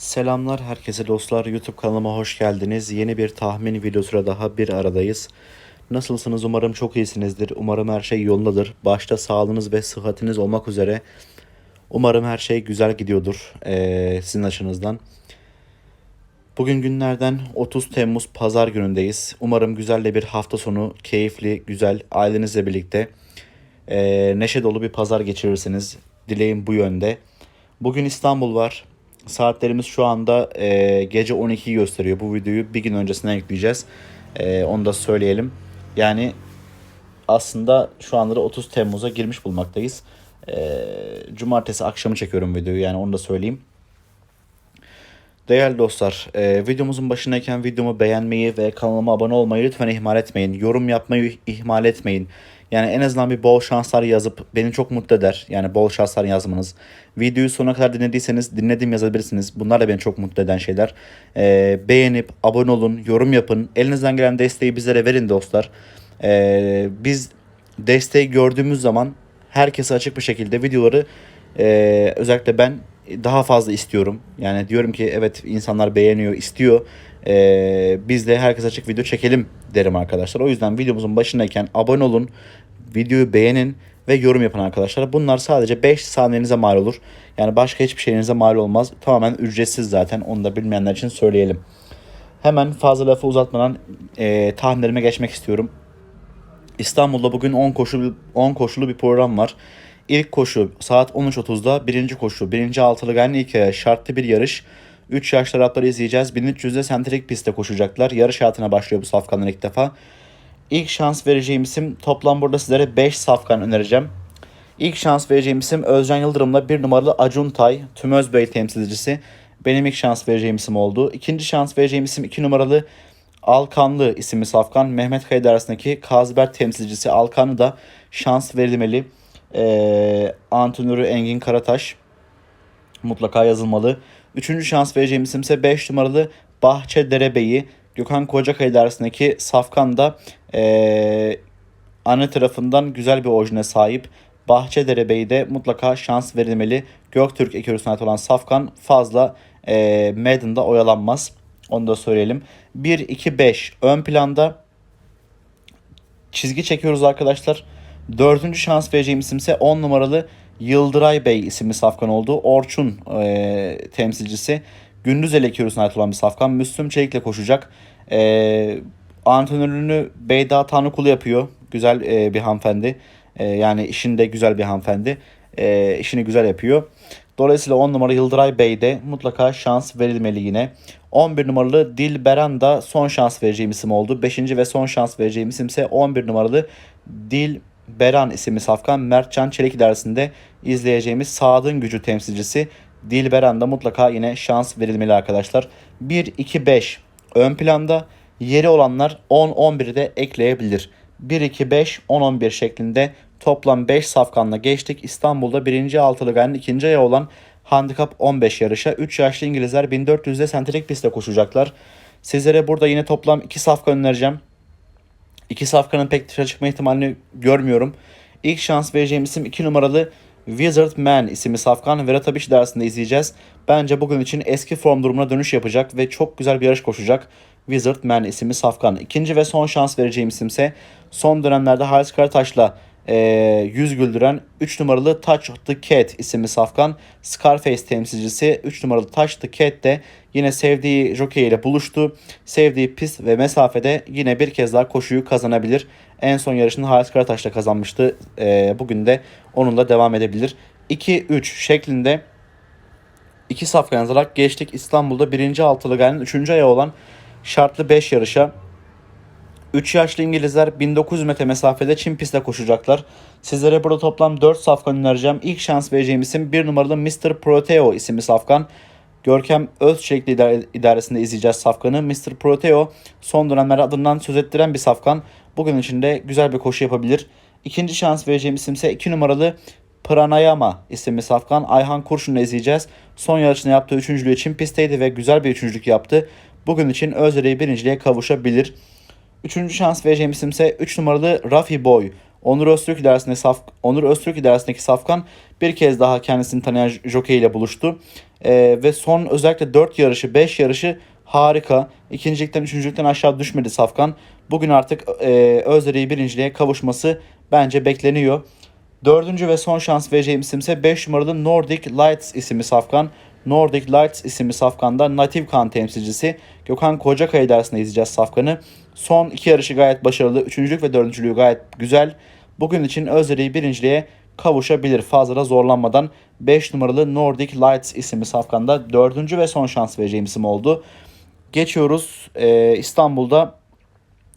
Selamlar herkese dostlar. YouTube kanalıma hoş geldiniz. Yeni bir tahmin videosuyla daha bir aradayız. Nasılsınız? Umarım çok iyisinizdir. Umarım her şey yolundadır. Başta sağlığınız ve sıhhatiniz olmak üzere. Umarım her şey güzel gidiyordur eee, sizin açınızdan. Bugün günlerden 30 Temmuz Pazar günündeyiz. Umarım güzel de bir hafta sonu, keyifli, güzel, ailenizle birlikte eee, neşe dolu bir pazar geçirirsiniz. Dileğim bu yönde. Bugün İstanbul var. Saatlerimiz şu anda eee, gece 12'yi gösteriyor. Bu videoyu bir gün öncesinden yükleyeceğiz. Eee, onu da söyleyelim. Yani aslında şu anda da 30 Temmuz'a girmiş bulmaktayız. Eee, cumartesi akşamı çekiyorum videoyu yani onu da söyleyeyim. Değerli dostlar, e, videomuzun başındayken videomu beğenmeyi ve kanalıma abone olmayı lütfen ihmal etmeyin. Yorum yapmayı ihmal etmeyin. Yani en azından bir bol şanslar yazıp beni çok mutlu eder. Yani bol şanslar yazmanız. Videoyu sonuna kadar dinlediyseniz dinledim yazabilirsiniz. Bunlar da beni çok mutlu eden şeyler. E, beğenip abone olun, yorum yapın. Elinizden gelen desteği bizlere verin dostlar. E, biz desteği gördüğümüz zaman herkese açık bir şekilde videoları e, özellikle ben daha fazla istiyorum. Yani diyorum ki evet insanlar beğeniyor, istiyor. E, biz de herkes açık video çekelim derim arkadaşlar. O yüzden videomuzun başındayken abone olun, videoyu beğenin ve yorum yapın arkadaşlar. Bunlar sadece 5 saniyenize mal olur. Yani başka hiçbir şeyinize mal olmaz. Tamamen ücretsiz zaten. Onu da bilmeyenler için söyleyelim. Hemen fazla lafı uzatmadan e, tahminlerime geçmek istiyorum. İstanbul'da bugün 10 koşulu 10 koşulu bir program var. İlk koşu saat 13.30'da birinci koşu. Birinci altılı ayağı şartlı bir yarış. 3 yaşlı atları izleyeceğiz. 1300'de sentrik pistte koşacaklar. Yarış hayatına başlıyor bu safkanlar ilk defa. İlk şans vereceğim isim toplam burada sizlere 5 safkan önereceğim. İlk şans vereceğim isim Özcan Yıldırım'la bir numaralı Acun Tay, Tümöz Bey temsilcisi. Benim ilk şans vereceğim isim oldu. İkinci şans vereceğim isim 2 numaralı Alkanlı isimli safkan. Mehmet Kaydı arasındaki Kazber temsilcisi Alkanlı da şans verilmeli. Ee, antrenörü Engin Karataş mutlaka yazılmalı. Üçüncü şans vereceğim isim ise 5 numaralı Bahçe Derebeyi. Gökhan Kocakaya arasındaki Safkan da ee, anne tarafından güzel bir orijine sahip. Bahçe Derebeyi de mutlaka şans verilmeli. Göktürk ekürüsüne olan Safkan fazla ee, Maiden'da oyalanmaz. Onu da söyleyelim. 1-2-5 ön planda çizgi çekiyoruz arkadaşlar. Dördüncü şans vereceğim isim ise 10 numaralı Yıldıray Bey isimli safkan oldu. Orçun e, temsilcisi. Gündüz Elekürüsüne ait olan bir safkan. Müslüm Çelik'le koşacak. E, antrenörlüğünü Beyda Tanrıkulu yapıyor. Güzel e, bir hanımefendi. E, yani işinde güzel bir hanımefendi. E, işini güzel yapıyor. Dolayısıyla 10 numara Yıldıray Bey de mutlaka şans verilmeli yine. 11 numaralı Dilberan da son şans vereceğim isim oldu. 5. ve son şans vereceğim isim ise 11 numaralı Dil Beran isimli safkan Mertcan Çelik idaresinde izleyeceğimiz Saad'ın gücü temsilcisi Dilberan da mutlaka yine şans verilmeli arkadaşlar. 1-2-5 ön planda yeri olanlar 10-11'i de ekleyebilir. 1-2-5-10-11 şeklinde toplam 5 safkanla geçtik. İstanbul'da 1. altılı ganyanın 2. ayağı olan Handikap 15 yarışa 3 yaşlı İngilizler 1400'de sentrik pistte koşacaklar. Sizlere burada yine toplam 2 safkan önereceğim. İki safkanın pek dışarı çıkma ihtimalini görmüyorum. İlk şans vereceğim isim 2 numaralı Wizard Man isimli safkan Veratabiş dersinde izleyeceğiz. Bence bugün için eski form durumuna dönüş yapacak ve çok güzel bir yarış koşacak. Wizard Man isimli safkan. İkinci ve son şans vereceğim isimse son dönemlerde Halis Karataş'la e, yüz güldüren 3 numaralı Touch the Cat isimli safkan Scarface temsilcisi 3 numaralı Touch the Cat de yine sevdiği jockey ile buluştu. Sevdiği pist ve mesafede yine bir kez daha koşuyu kazanabilir. En son yarışını Halis Karataş'la kazanmıştı. E, bugün de onunla devam edebilir. 2-3 şeklinde iki safkan yazarak geçtik İstanbul'da 1. altılı gayenin 3. ayağı olan şartlı 5 yarışa 3 yaşlı İngilizler 1900 metre mesafede Çin pistte koşacaklar. Sizlere burada toplam 4 safkan önereceğim. İlk şans vereceğim isim 1 numaralı Mr. Proteo isimli safkan. Görkem Özçelikli idare- idaresinde izleyeceğiz safkanı. Mr. Proteo son dönemlerde adından söz ettiren bir safkan. Bugün içinde güzel bir koşu yapabilir. İkinci şans vereceğim isim ise 2 numaralı Pranayama isimli safkan Ayhan Kurşun'la izleyeceğiz. Son yarışını yaptığı üçüncülüğü Çin pistteydi ve güzel bir üçüncülük yaptı. Bugün için Özdere'yi birinciliğe kavuşabilir. Üçüncü şans vereceğim isim ise 3 numaralı Rafi Boy. Onur Öztürk idaresinde saf, Onur Öztürk idaresindeki Safkan bir kez daha kendisini tanıyan jockey ile buluştu. Ee, ve son özellikle 4 yarışı 5 yarışı harika. İkincilikten üçüncülükten aşağı düşmedi Safkan. Bugün artık e, Özdere'yi birinciliğe kavuşması bence bekleniyor. Dördüncü ve son şans vereceğim isim ise 5 numaralı Nordic Lights isimli safkan. Nordic Lights isimli safkanda Native Kan temsilcisi Gökhan Kocakaya dersinde izleyeceğiz safkanı. Son iki yarışı gayet başarılı. Üçüncülük ve dördüncülüğü gayet güzel. Bugün için Özdere'yi birinciliğe kavuşabilir fazla da zorlanmadan. 5 numaralı Nordic Lights isimli safkanda dördüncü ve son şans vereceğim isim oldu. Geçiyoruz ee, İstanbul'da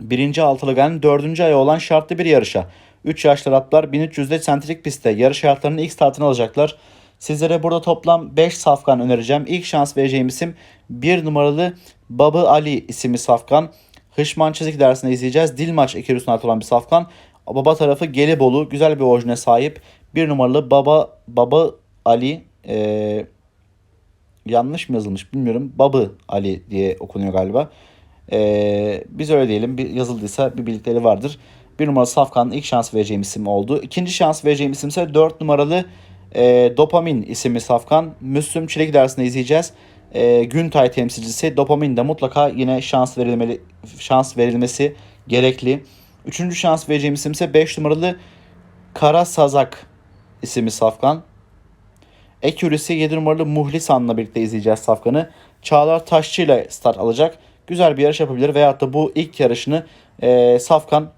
birinci altılı gelin dördüncü ayı olan şartlı bir yarışa. 3 yaşlı atlar 1300'de sentrik pistte yarış hayatlarının ilk startını alacaklar. Sizlere burada toplam 5 safkan önereceğim. İlk şans vereceğim isim 1 numaralı Babı Ali isimli safkan. Hışman çizik dersinde izleyeceğiz. Dilmaç ekürüsüne ait olan bir safkan. Baba tarafı Gelibolu. Güzel bir orijine sahip. 1 numaralı Baba Baba Ali ee, yanlış mı yazılmış bilmiyorum. Babı Ali diye okunuyor galiba. Ee, biz öyle diyelim. Bir yazıldıysa bir bildikleri vardır. Bir numaralı Safkan'ın ilk şans vereceğim isim oldu. İkinci şans vereceğim isim ise 4 numaralı e, Dopamin isimli Safkan. Müslüm Çilek dersinde izleyeceğiz. E, Güntay temsilcisi Dopamin de mutlaka yine şans verilmeli şans verilmesi gerekli. Üçüncü şans vereceğim isim ise 5 numaralı Kara Sazak isimli Safkan. Ekürisi 7 numaralı Muhlisan'la birlikte izleyeceğiz Safkan'ı. Çağlar Taşçı ile start alacak. Güzel bir yarış yapabilir veyahut da bu ilk yarışını e, Safkan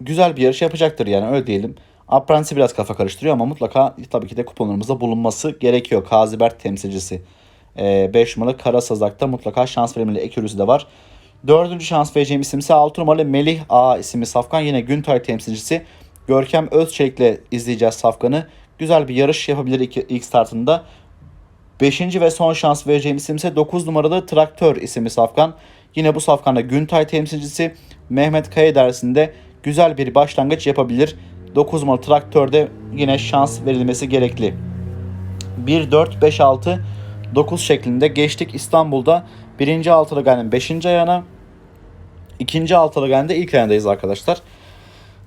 güzel bir yarış yapacaktır yani öyle diyelim. Apprentice'i biraz kafa karıştırıyor ama mutlaka tabii ki de kuponlarımızda bulunması gerekiyor. Kazibert temsilcisi. 5 e, numaralı Kara Sazak'ta mutlaka şans verimli ekürüsü de var. Dördüncü şans vereceğim isim ise 6 numaralı Melih A isimli Safkan. Yine Güntay temsilcisi. Görkem Özçelik'le izleyeceğiz Safkan'ı. Güzel bir yarış yapabilir ilk startında. Beşinci ve son şans vereceğim isim ise 9 numaralı Traktör isimli Safkan. Yine bu Safkan'da Güntay temsilcisi Mehmet Kaya dersinde güzel bir başlangıç yapabilir. 9 numaralı traktörde yine şans verilmesi gerekli. 1, 4, 5, 6, 9 şeklinde geçtik İstanbul'da. Birinci altılı gayenin 5. ayağına. ikinci altılı gayenin de ilk ayağındayız arkadaşlar.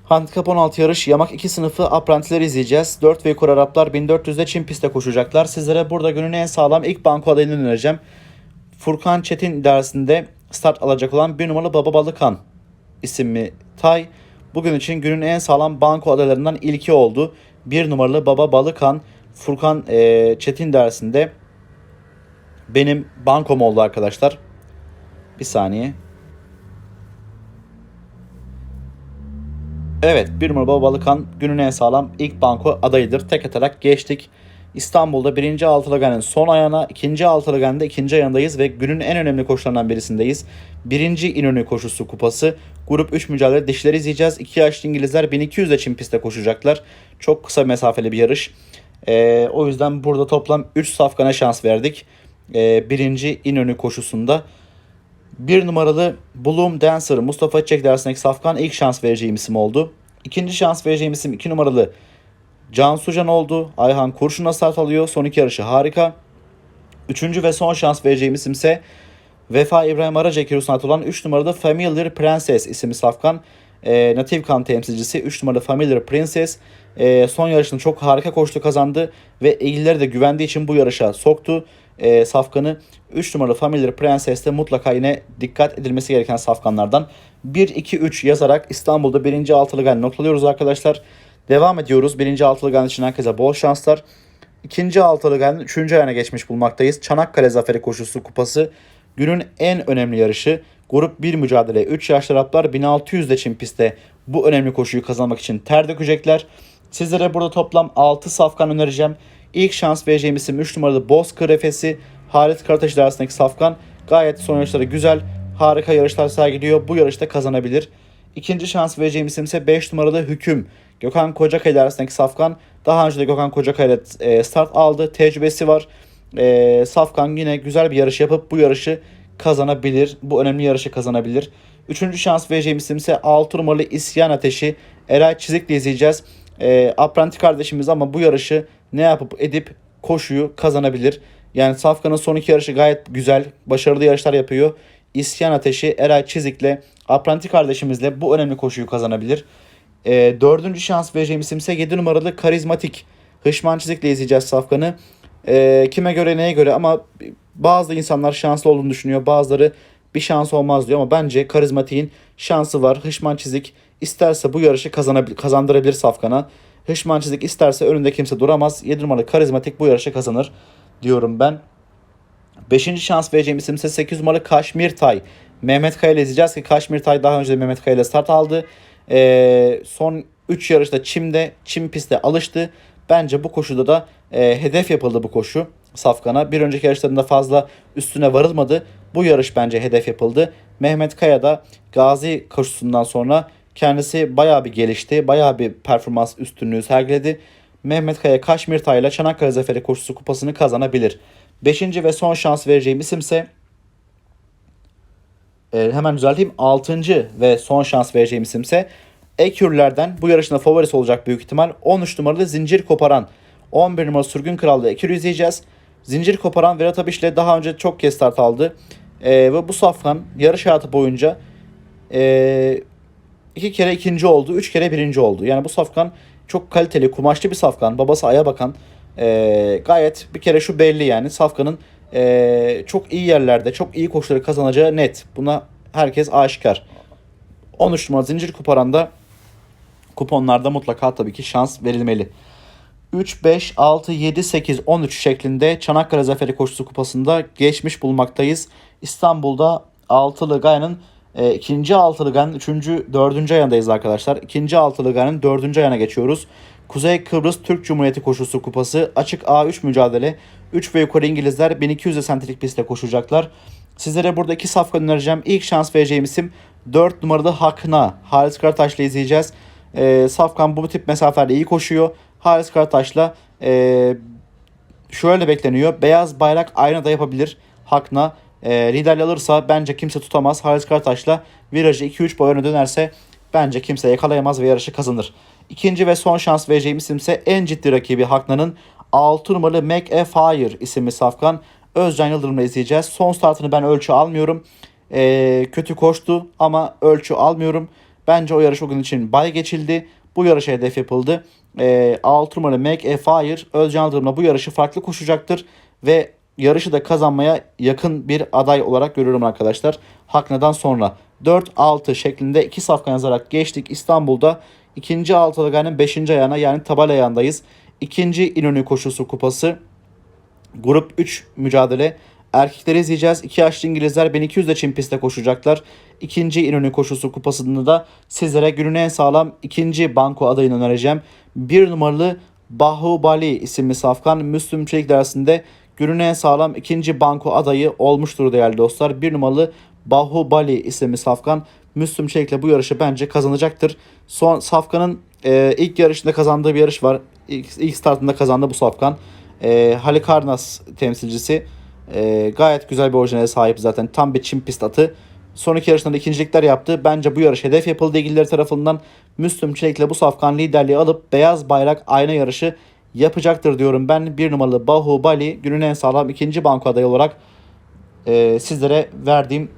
Handikap 16 yarış yamak 2 sınıfı aprantileri izleyeceğiz. 4 ve yukarı Araplar 1400'de Çin pistte koşacaklar. Sizlere burada günün en sağlam ilk banko adayını önereceğim. Furkan Çetin dersinde start alacak olan bir numaralı Baba Balıkan isimli Tay. Bugün için günün en sağlam banko adalarından ilki oldu. Bir numaralı Baba Balıkan Furkan e, Çetin dersinde benim bankom oldu arkadaşlar. Bir saniye. Evet bir numaralı Baba Balıkan günün en sağlam ilk banko adayıdır. Tek atarak geçtik. İstanbul'da birinci altılaganın son ayağına, ikinci altılaganında ikinci ayağındayız ve günün en önemli koşularından birisindeyiz. Birinci İnönü koşusu kupası. Grup 3 mücadele dişleri izleyeceğiz. 2 yaşlı İngilizler 1200 de Çin pistte koşacaklar. Çok kısa mesafeli bir yarış. Ee, o yüzden burada toplam 3 safkana şans verdik. Ee, birinci İnönü koşusunda. Bir numaralı Bloom Dancer Mustafa Çek dersindeki safkan ilk şans vereceğim isim oldu. İkinci şans vereceğim isim 2 numaralı Cansu Can oldu. Ayhan Kurşun'a start alıyor. Son iki yarışı harika. Üçüncü ve son şans vereceğim isim ise Vefa İbrahim Aracek Hirusnat olan 3 numaralı Familiar Princess isimli safkan. E, Native kan temsilcisi 3 numaralı Familiar Princess. E, son yarışını çok harika koştu kazandı ve eğilleri de güvendiği için bu yarışa soktu e, safkanı. 3 numaralı Familiar Princess de mutlaka yine dikkat edilmesi gereken safkanlardan. 1-2-3 yazarak İstanbul'da birinci altılı noktalıyoruz arkadaşlar. Devam ediyoruz. Birinci altılı gan için herkese bol şanslar. İkinci altılı gan üçüncü ayağına geçmiş bulmaktayız. Çanakkale Zaferi Koşusu Kupası günün en önemli yarışı. Grup 1 mücadele 3 yaşlı Araplar 1600'de Çin pistte bu önemli koşuyu kazanmak için ter dökecekler. Sizlere burada toplam 6 safkan önereceğim. İlk şans vereceğim isim 3 numaralı Bozkır Efesi. Halit Karataş arasındaki safkan gayet son yarışları güzel. Harika yarışlar sergiliyor. Bu yarışta kazanabilir. İkinci şans vereceğim isim ise 5 numaralı Hüküm. Gökhan Kocakaya arasındaki safkan. Daha önce de Gökhan Kocakaya ile start aldı. Tecrübesi var. E, Safkan yine güzel bir yarış yapıp bu yarışı kazanabilir. Bu önemli yarışı kazanabilir. Üçüncü şans vereceğim isim ise 6 numaralı İsyan Ateşi. Eray Çizik'le izleyeceğiz. E, apprenti kardeşimiz ama bu yarışı ne yapıp edip koşuyu kazanabilir. Yani Safkan'ın son iki yarışı gayet güzel. Başarılı yarışlar yapıyor. İsyan Ateşi Eray Çizik'le Apranti kardeşimizle bu önemli koşuyu kazanabilir. E, dördüncü şans vereceğim isim ise 7 numaralı Karizmatik. Hışman Çizik'le izleyeceğiz Safkan'ı. E, kime göre neye göre ama bazı insanlar şanslı olduğunu düşünüyor. Bazıları bir şans olmaz diyor ama bence Karizmatik'in şansı var. Hışman Çizik isterse bu yarışı kazanabil- kazandırabilir Safkan'a. Hışman Çizik isterse önünde kimse duramaz. 7 numaralı Karizmatik bu yarışı kazanır diyorum ben. Beşinci şans vereceğim isim ise 8 numaralı Kaşmir Tay. Mehmet Kaya ile izleyeceğiz ki Kaşmir Tay daha önce de Mehmet Kaya ile start aldı. Ee, son 3 yarışta çimde, çim pistte alıştı. Bence bu koşuda da e, hedef yapıldı bu koşu Safkan'a. Bir önceki yarışlarında fazla üstüne varılmadı. Bu yarış bence hedef yapıldı. Mehmet Kaya da Gazi koşusundan sonra kendisi bayağı bir gelişti. Bayağı bir performans üstünlüğü sergiledi. Mehmet Kaya Kaşmir Tay ile Çanakkale Zaferi koşusu kupasını kazanabilir. Beşinci ve son şans vereceğim isimse e, hemen düzelteyim. Altıncı ve son şans vereceğim isimse Ekürlerden bu yarışında favorisi olacak büyük ihtimal. 13 numaralı Zincir Koparan. 11 numaralı Sürgün Krallığı Ekür izleyeceğiz. Zincir Koparan Vedat Abiş ile daha önce çok kez start aldı. E, ve bu safkan yarış hayatı boyunca e, iki kere ikinci oldu, üç kere birinci oldu. Yani bu safkan çok kaliteli, kumaşlı bir safkan. Babası aya bakan. E, gayet bir kere şu belli yani. Safkanın e, çok iyi yerlerde, çok iyi koşuları kazanacağı net. Buna herkes aşikar. 13 numara zincir kuparanda kuponlarda mutlaka tabii ki şans verilmeli. 3, 5, 6, 7, 8, 13 şeklinde Çanakkale Zaferi Koşusu Kupası'nda geçmiş bulmaktayız. İstanbul'da Altılı Gaya'nın e, ikinci Altılı Gaya'nın üçüncü, dördüncü ayındayız arkadaşlar. İkinci Altılı Gaya'nın dördüncü ayına geçiyoruz. Kuzey Kıbrıs Türk Cumhuriyeti Koşusu Kupası açık A3 mücadele. 3 ve yukarı İngilizler 1200 sentetik pistte koşacaklar. Sizlere burada iki safka önereceğim. İlk şans vereceğim isim 4 numaralı Hakna. Halis Karataş'la izleyeceğiz. E, Safkan bu tip mesafelerde iyi koşuyor. Halis Karataş'la e, şöyle bekleniyor. Beyaz bayrak aynı da yapabilir. Hakna e, liderliği alırsa bence kimse tutamaz. Halis Karataş'la virajı 2-3 boy öne dönerse bence kimse yakalayamaz ve yarışı kazanır. İkinci ve son şans vereceğim isimse en ciddi rakibi Hakna'nın 6 numaralı Make a Fire isimli safkan. Özcan Yıldırım'la izleyeceğiz. Son startını ben ölçü almıyorum. E, kötü koştu ama ölçü almıyorum. Bence o yarış o gün için bay geçildi. Bu yarışa hedef yapıldı. E, 6 numaralı Make a Fire Özcan Yıldırım'la bu yarışı farklı koşacaktır. Ve yarışı da kazanmaya yakın bir aday olarak görüyorum arkadaşlar. Hakna'dan sonra 4-6 şeklinde iki safkan yazarak geçtik. İstanbul'da ikinci Altılıgay'ın 5. ayağına yani tabel ayağındayız. İkinci İnönü Koşusu Kupası Grup 3 mücadele. Erkekleri izleyeceğiz. İki yaşlı İngilizler 1200 de Çin pistte koşacaklar. İkinci İnönü Koşusu Kupası'nda da sizlere günün en sağlam ikinci banko adayını önereceğim. Bir numaralı Bahubali isimli safkan Müslüm Çelik dersinde günün en sağlam ikinci banko adayı olmuştur değerli dostlar. Bir numaralı Bahubali isimli safkan Müslüm Çelik'le bu yarışı bence kazanacaktır. Son Safkan'ın e, ilk yarışında kazandığı bir yarış var. İlk, ilk startında kazandı bu Safkan. E, Halikarnas temsilcisi. E, gayet güzel bir orijinale sahip zaten. Tam bir çim pist atı. Son yarışında da ikincilikler yaptı. Bence bu yarış hedef yapıldı ilgilileri tarafından. Müslüm Çelik'le bu safkan liderliği alıp beyaz bayrak ayna yarışı yapacaktır diyorum ben. Bir numaralı Bahubali günün en sağlam ikinci banko adayı olarak e, sizlere verdiğim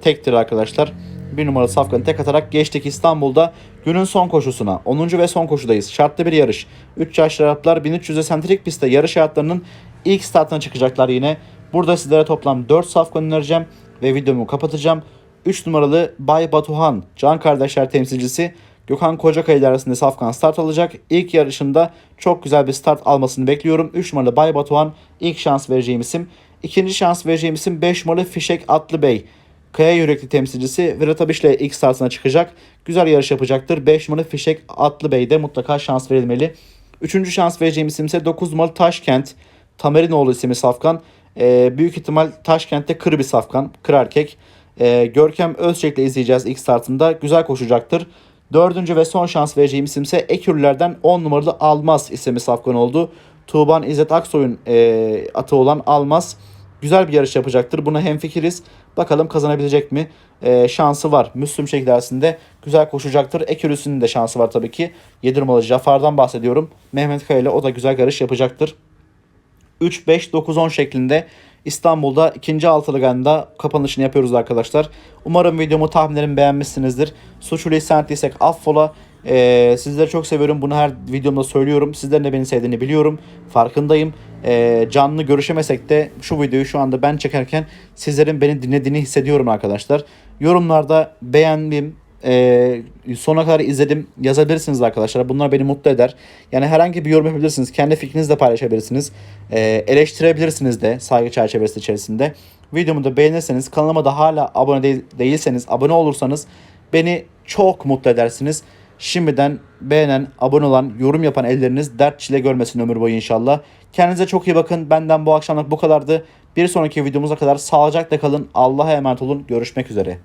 tektir arkadaşlar. Bir numaralı safkanı tek atarak geçtik İstanbul'da günün son koşusuna. 10. ve son koşudayız. Şartlı bir yarış. 3 yaşlı Araplar 1300'e sentrik pistte yarış hayatlarının ilk startına çıkacaklar yine. Burada sizlere toplam 4 safkan önereceğim ve videomu kapatacağım. 3 numaralı Bay Batuhan, Can Kardeşler temsilcisi Gökhan Kocakaya idaresinde Safkan start alacak. İlk yarışında çok güzel bir start almasını bekliyorum. 3 numaralı Bay Batuhan ilk şans vereceğim isim. İkinci şans vereceğim isim 5 numaralı Fişek Atlı Bey. Kaya yürekli temsilcisi Virat Abiş ile ilk startına çıkacak. Güzel yarış yapacaktır. 5 numaralı Fişek Atlı Bey de mutlaka şans verilmeli. Üçüncü şans vereceğim isim ise 9 numaralı Taşkent. Tamerinoğlu isimli safkan. Ee, büyük ihtimal Taşkent'te kır bir safkan. Kır erkek. Ee, Görkem Özçek'le izleyeceğiz ilk startında. Güzel koşacaktır. Dördüncü ve son şans vereceğim isim ise Ekürler'den 10 numaralı Almaz isimli safkan oldu. Tuğban İzzet Aksoy'un e, atı olan Almaz güzel bir yarış yapacaktır. Buna hemfikiriz. Bakalım kazanabilecek mi? E, şansı var. Müslüm Şek güzel koşacaktır. Ekürüsünün de şansı var tabii ki. 7 numaralı Jafar'dan bahsediyorum. Mehmet Kaya ile o da güzel yarış yapacaktır. 3, 5, 9, 10 şeklinde İstanbul'da ikinci altılı ganda kapanışını yapıyoruz arkadaşlar. Umarım videomu tahminlerimi beğenmişsinizdir. Suçlu lisan ettiysek affola. Ee, sizleri çok seviyorum. Bunu her videomda söylüyorum. Sizlerin de beni sevdiğini biliyorum. Farkındayım. Ee, canlı görüşemesek de şu videoyu şu anda ben çekerken sizlerin beni dinlediğini hissediyorum arkadaşlar. Yorumlarda beğendim, e, sona kadar izledim yazabilirsiniz arkadaşlar. Bunlar beni mutlu eder. Yani herhangi bir yorum yapabilirsiniz. Kendi fikrinizi de paylaşabilirsiniz. E, eleştirebilirsiniz de saygı çerçevesi içerisinde. Videomu da beğenirseniz kanalıma da hala abone değil, değilseniz abone olursanız beni çok mutlu edersiniz. Şimdiden beğenen, abone olan, yorum yapan elleriniz dert çile görmesin ömür boyu inşallah. Kendinize çok iyi bakın. Benden bu akşamlık bu kadardı. Bir sonraki videomuza kadar sağlıcakla kalın. Allah'a emanet olun. Görüşmek üzere.